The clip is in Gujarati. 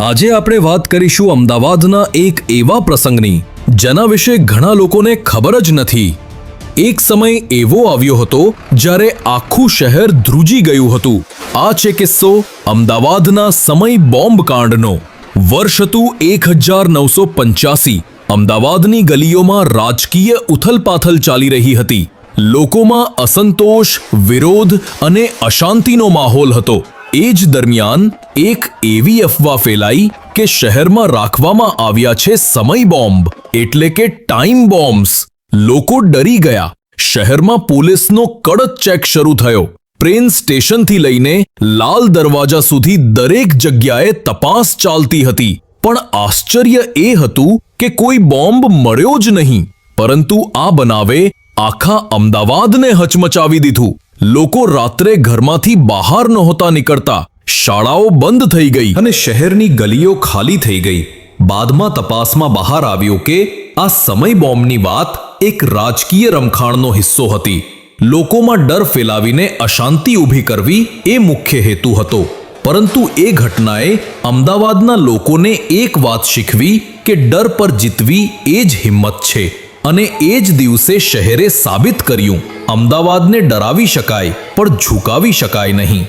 આજે આપણે વાત કરીશું અમદાવાદના એક એવા પ્રસંગની, જેના વિશે ઘણા લોકોને ખબર જ નથી. એક સમય એવો આવ્યો હતો, જ્યારે આખું શહેર ધ્રુજી ગયું હતું. આ છે કિસ્સો અમદાવાદના સમય બોમ્બ કાંડનો. વર્ષ હતું એક હજાર નવસો પંચ્યાસી. અમદાવાદની ગલીઓમાં રાજકીય ઉથલપાથલ ચાલી રહી હતી. લોકોમાં અસંતોષ, વિરોધ અને અશાંતિનો માહોલ હતો. એ જ દરમિયાન એક એવી અફવા ફેલાઈ કે શહેરમાં રાખવામાં આવ્યા છે સમય બોમ્બ, એટલે કે ટાઈમ બોમ્બ્સ. લોકો ડરી ગયા. શહેરમાં પોલીસનો કડક ચેક શરૂ થયો. ટ્રેન સ્ટેશનથી લઈને લાલ દરવાજા સુધી દરેક જગ્યાએ તપાસ ચાલતી હતી. પણ આશ્ચર્ય એ હતું કે કોઈ બોમ્બ મળ્યો જ નહીં. પરંતુ આ બનાવે આખા અમદાવાદને હચમચાવી દીધું. લોકો રાત્રે ઘરમાંથી બહાર નહોતા નીકળતા. શાળાઓ બંધ થઈ ગઈ. અને શહેરની ગલીઓ ખાલી થઈ ગઈ. બાદમાં તપાસમાં બહાર આવ્યું કે આ સમય બોમ્બની વાત એક રાજકીય રમખાણનો હિસ્સો હતી. લોકોમાં ડર ફેલાવીને અશાંતિ ઊભી કરવી એ મુખ્ય હેતુ હતો. પરંતુ એ ઘટનાએ અમદાવાદના લોકોને એક વાત શીખવી કે ડર પર જીતવી એ જ હિંમત છે. અને એ જ દિવસે શહેરે સાબિત કર્યું. અમદાવાદને ડરાવી શકાય પણ ઝુકાવી શકાય નહીં.